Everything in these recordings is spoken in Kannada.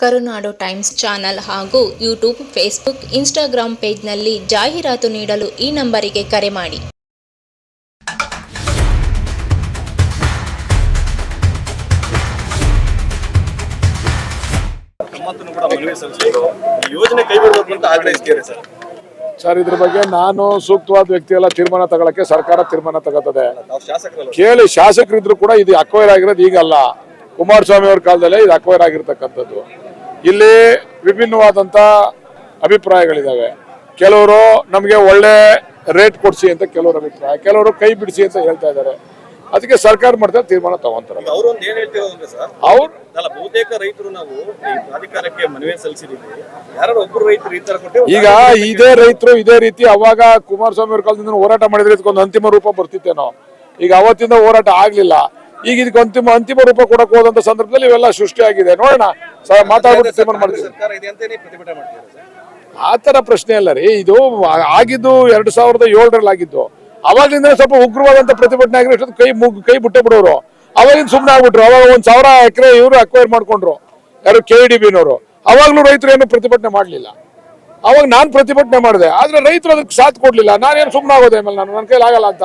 ಕರುನಾಡು ಟೈಮ್ಸ್ ಚಾನಲ್ ಹಾಗೂ ಯೂಟ್ಯೂಬ್ ಫೇಸ್ಬುಕ್ ಇನ್ಸ್ಟಾಗ್ರಾಂ ಪೇಜ್ನಲ್ಲಿ ಜಾಹೀರಾತು ನೀಡಲು ಈ ನಂಬರಿಗೆ ಕರೆ ಮಾಡಿ. ಸರ್? ಸರ್ ಇದ್ರ ಬಗ್ಗೆ ನಾನು ಸೂಕ್ತವಾದ ವ್ಯಕ್ತಿ ಎಲ್ಲ ತೀರ್ಮಾನ ತಗೊಳಕ್ಕೆ ಸರ್ಕಾರ ತೀರ್ಮಾನ ತಗೋತದೆ. ನಾವು ಶಾಸಕರಲ್ಲ. ಕೇಳಿ ಶಾಸಕರಿದ್ರು ಕೂಡ ಇದು ಅಕ್ವೈರ್ ಆಗಿರೋದು ಈಗಲ್ಲ. ಕುಮಾರಸ್ವಾಮಿ ಅವ್ರ ಕಾಲದಲ್ಲೇ ಇದು ಅಕ್ವೈರ್ ಆಗಿರ್ತಕ್ಕಂಥದ್ದು. ಇಲ್ಲಿ ವಿಭಿನ್ನವಾದಂತ ಅಭಿಪ್ರಾಯಗಳಿದ್ದಾವೆ ಕೆಲವರು ನಮಗೆ ಒಳ್ಳೆ ರೇಟ್ ಕೊಡಿಸಿ ಅಂತ ಕೆಲವರು ಅಭಿಪ್ರಾಯ ಕೆಲವರು ಕೈ ಬಿಡಿಸಿ ಅಂತ ಹೇಳ್ತಾ ಇದ್ದಾರೆ ಅದಕ್ಕೆ ಸರ್ಕಾರ ಮಾಡ್ತಾ ತೀರ್ಮಾನ ತಗೊಂತಾರೆ ಅವರು ಒಂದು ಏನ್ ಹೇಳ್ತಿರೋದಂದ್ರೆ ಸರ್ ಅವ್ರು ಅಲ್ಲ ಬಹುತೇಕ ರೈತರು ನಾವು ಈ ಪ್ರಾಧಿಕಾರಕ್ಕೆ ಮನವಿ ಸಲ್ಲಿಸಿದೀವಿ. ಯಾರು ಒಬ್ಬರು ರೈತರು ಈ ತರ ಕೊಟ್ಟೆ ಈಗ ಇದೇ ರೈತರು ಇದೇ ರೀತಿ ಅವಾಗ ಕುಮಾರಸ್ವಾಮಿ ಅವ್ರ ಕಾಲದಿಂದ ಹೋರಾಟ ಮಾಡಿದ್ರೆ ಇದಕ್ಕೊಂದು ಅಂತಿಮ ರೂಪ ಬರ್ತಿತ್ತೇನೋ. ಈಗ ಅವತ್ತಿಂದ ಹೋರಾಟ ಆಗ್ಲಿಲ್ಲ. ಈಗ ಇದಕ್ಕೆ ಅಂತಿಮ ಅಂತಿಮ ರೂಪ ಕೊಡಕ್ ಹೋದಂತ ಸಂದರ್ಭದಲ್ಲಿ ಇವೆಲ್ಲ ಸೃಷ್ಟಿಯಾಗಿದೆ. ನೋಡೋಣ. ಆ ತರ ಪ್ರಶ್ನೆ ಅಲ್ಲ ರೀ. ಇದು ಆಗಿದ್ದು ಎರಡ್ ಸಾವಿರದ ಏಳರಲ್ಲಿ ಆಗಿದ್ದು. ಅವಾಗಿಂದ ಸ್ವಲ್ಪ ಉಗ್ರವಾದಂತ ಪ್ರತಿಭಟನೆ ಆಗಿರೋ ಕೈ ಮುಗ್ ಕೈ ಬಿಟ್ಟೆ ಬಿಡೋರು. ಅವಾಗಿಂದ ಸುಮ್ಮನೆ ಆಗ್ಬಿಟ್ರು. ಅವಾಗ ಒಂದ್ ಸಾವಿರ ಎಕರೆ ಇವರು ಅಕ್ವೈರ್ ಮಾಡ್ಕೊಂಡ್ರು. ಯಾರು ಕೆ ಡಿ ಬಿನವರು ಅವಾಗ್ಲೂ ರೈತರು ಏನು ಪ್ರತಿಭಟನೆ ಮಾಡ್ಲಿಲ್ಲ. ಅವಾಗ ನಾನ್ ಪ್ರತಿಭಟನೆ ಮಾಡಿದೆ. ಆದ್ರೆ ರೈತರು ಅದಕ್ಕೆ ಸಾಥ್ ಕೊಡ್ಲಿಲ್ಲ. ನಾನೇನು ಸುಮ್ಮನೆ ಆಗೋದೇ ನಾನು. ನನ್ನ ಕೈಲಿ ಆಗಲ್ಲ ಅಂತ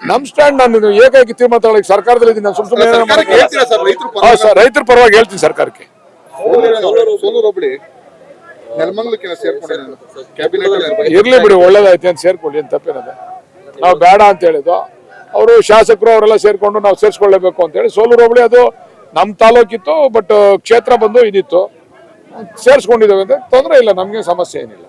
ನಿಮ್ ಸ್ಟ್ಯಾಂಡ್ ನಾನು ಏಕೈಕಿ ತೀರ್ಮಾನ ಸರ್ಕಾರದಲ್ಲಿ ಇದ್ದೀನಿ ನಾನು ಸುಮ್ ಸುಮ್ಮನೆ ಏನೇನೋ ಮಾಡಕ್ಕೆ ಹೇಳ್ತೀರಾ ಸರ್ ರೈತರು ಹೌದು ಸರ್ ರೈತರ ಪರವಾಗಿ ಹೇಳ್ತೀನಿ ಸರ್ಕಾರಕ್ಕೆ. ಸೋಲೂರು ಒಬ್ಬಡಿ ನೆಲಮಂಗಲಕ್ಕೆ ಸೇರ್ಕೊಂಡಿದ್ದಾನೆ ಕ್ಯಾಬಿನೆಟ್ ಇರ್ಲಿ ಬಿಡಿ ಒಳ್ಳೇದಾಯ್ತು ಅಂತ ಸೇರ್ಕೊಳ್ಳಿ ಅಂತ ತಪ್ಪೇನದ. ನಾವು ಬೇಡ ಅಂತ ಹೇಳಿದ್ದು. ಅವರು ಶಾಸಕರು ಅವರೆಲ್ಲ ಸೇರ್ಕೊಂಡು ನಾವು ಸೇರಿಸ್ಕೊಳ್ಳೇಬೇಕು ಅಂತ ಹೇಳಿ ಸೋಲೂರು ಹೋಬಳಿ ಅದು ನಮ್ಮ ತಾಲೂಕಿತ್ತು ಬಟ್ ಕ್ಷೇತ್ರ ಬಂದು ಇದಿತ್ತು. ಸೇರಿಸ್ಕೊಂಡಿದ್ದೇವೆ ಅಂತ ತೊಂದರೆ ಇಲ್ಲ ನಮಗೆ ಸಮಸ್ಯೆ ಏನಿಲ್ಲ.